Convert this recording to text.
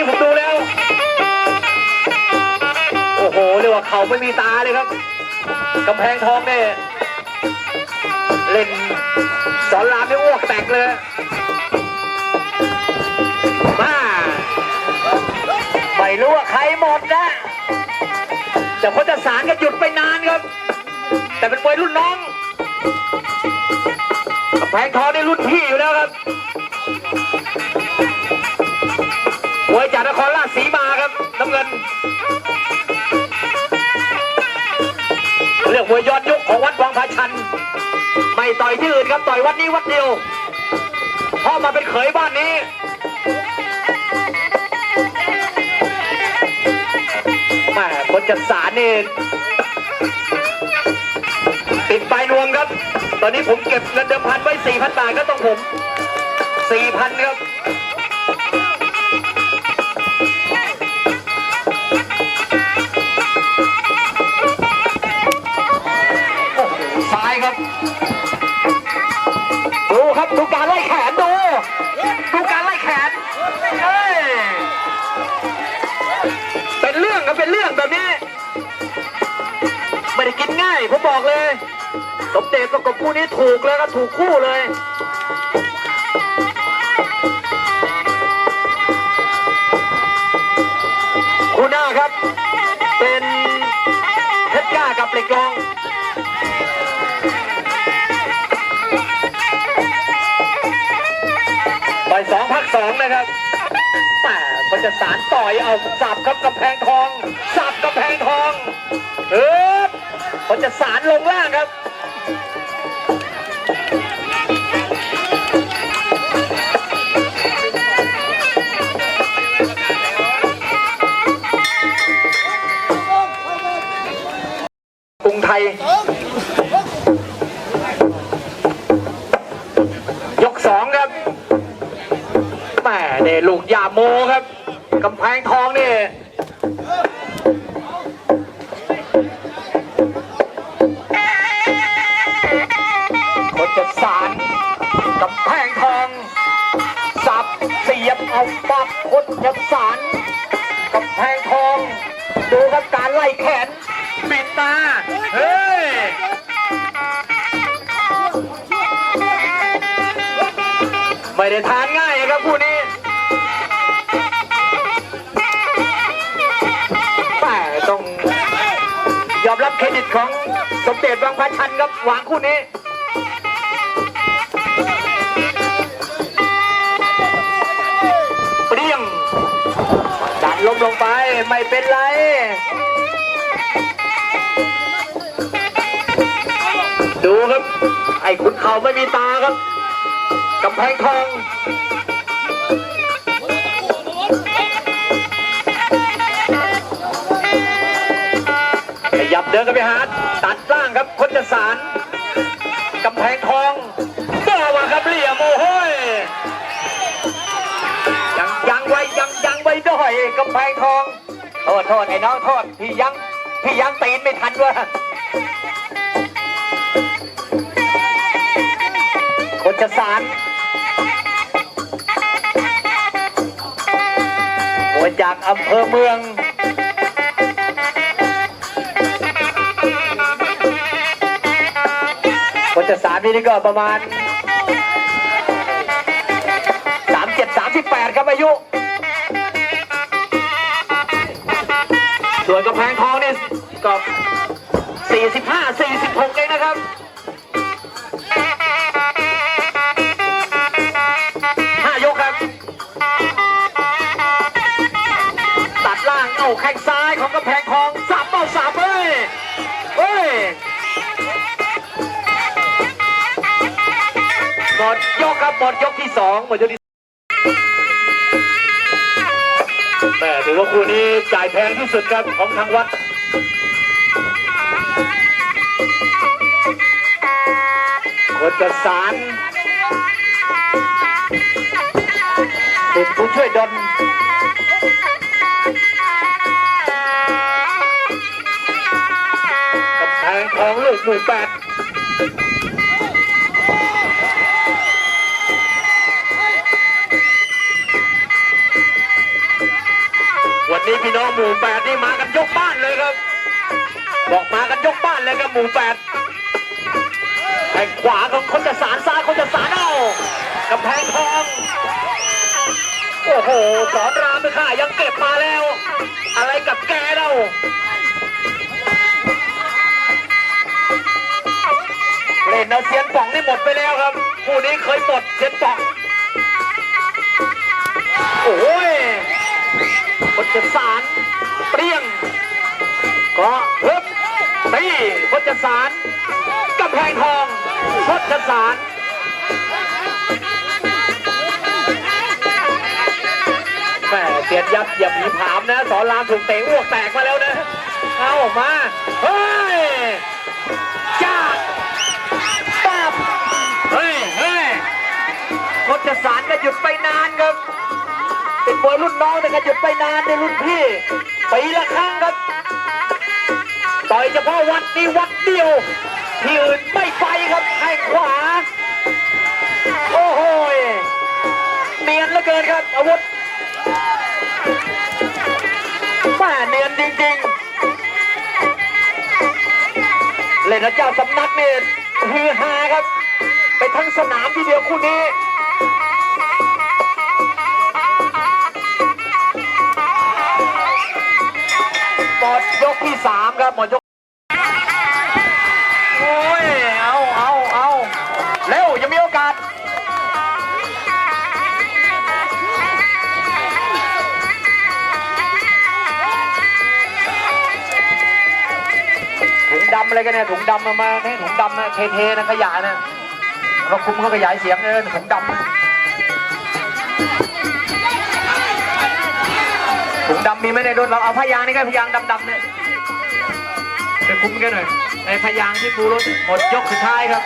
นี้ผมดูแล้ว โอ้โหเรียกว่าเขาไม่มีตาเลยครับกำแพงทองเนี่ยเล่นสอนรามนี่อ้วกแตกเลยมาไม่รู้ว่าใครหมดนะแต่พจสารก็หยุดไปนานครับ แต่เป็นมวยรุ่นน้องกำแพงทองนี่รุ่นพี่อยู่แล้วครับ น้ำเงินเรื่องมวยยอดยุคของวัดวังพาชัน ไม่ต่อยที่อื่นครับต่อยวัดนี้วัดเดียวพ่อมาเป็นเขยบ้านนี้แม่คนจัดสารนี่ติดปลายนวมครับ ตอนนี้ผมเก็บเงินเดิมพันไว้สี่พันบาทก็ต้องผมสี่พันครับ ครับ ดูครับดูการไล่แขนดู ดูการไล่แขนเอ้ยเป็นเรื่องครับเป็นเรื่องแบบนี้ไม่ได้กินง่ายผมบอกเลยสมเด็จประกบคู่นี้ถูกเลยครับถูกคู่เลยคู่หน้าครับ เป็นเพชรกล้ากับเหล็กรอง สองนะครับแต่มันจะสารต่อยเอาสับครับกำแพงทอง สับกำแพงทองเออมันจะสารลงล่างครับกรุงไทย เนี่าโมครับกำแพงทองนี่คนจะสารกำแพงทอง สับเสียบเอาปับคนจะสารกำแพงทอง ดูครับการไล่แขนปิดตาเฮ้ยไม่ได้ทานง่ายนะครับคู่นี้ ต้องยอมรับเครดิตของสมเด็จวังพระชันครับหวางคู่นี้เปรี้ยงดันลงลงไปไม่เป็นไรดูครับ ไอ้ขุนเขาไม่มีตาครับกำแพงทอง เดินกันไปหาตัดล่างครับคนจะสารกำแพงทองต่อมาครับเหลี่ยมโอ้โหยยังยังไว้ยังยังไว้ด้วยกำแพงทองโทษโทษไอ้น้องโทษพี่ยังพี่ยังตีนไม่ทันวะคนจะสารมวยจากอำเภอเมือง จะสารนี่ก็ประมาณ37 38ครับอายุ ส่วนกำแพงทองนี่ก็45 46เองนะครับห้ายกครับ ตัดล่างเอาแข้งซ้ายของกำแพง หมดยกที่สองหมดยกที่แม่ถือว่าคู่นี้จ่ายแพงที่สุดครับของทางวัดคนจะสารเป็นผู้ช่วยดนกับแพงทองลูกหมู่แปด หมู่แปดนี่มากันยกบ้านเลยครับ บอกมากันยกบ้านเลยครับหมู่แปดแข่งขวาของคนจะสารซ้ายคนจะสารเอากำแพงทองโอ้โหสอนรามไปค่ะยังเก็บมาแล้ว อะไรกับแกเราเล่นเอาเซียนป่องนี่หมดไปแล้วครับคู่นี้เคยหมดเซียนป่องโอ้ยคนจะสาร เปรี้ยงก็ฮึบตีพจสารกำแพงทองพจสารแม่เสียดยับอย่าผีผามนะ สอนรามถูกเตะอ้วกแตกมาแล้วนะ เอาออกมา เฮ้ยจ้าปับเฮ้ยเฮ้ยพจสารก็หยุดไปนานครับ เป็นมวยรุ่นน้องแต่ก็หยุดไปนานในรุ่นพี่ปีละครั้งครับต่อยเฉพาะวัดนี้วัดเดียวที่อื่นไม่ไปครับแข้งขวา โอ้โหเนียนเหลือเกินครับอาวุธแม่เนียนจริงๆ เล่นนะเจ้าสำนักเนี่ยฮือฮาครับ ไปทั้งสนามทีเดียวคู่นี้ ครับหมดยกโอ้ยเอาเอาเอาเร็วยังมีโอกาสถุงดำอะไรกันเนี่ยถุงดำมามาให้ถุงดำนะเทๆนะขยะนะเราคุมเขาขยายเสียงเลยถุงดำถุงดำมีไหมในรถเราเอาพยางนี่ก็พยางดำๆเนี่ย คุ้มกันหน่อยไอ้พยางที่ปูรถหมดยกสุดท้ายครับ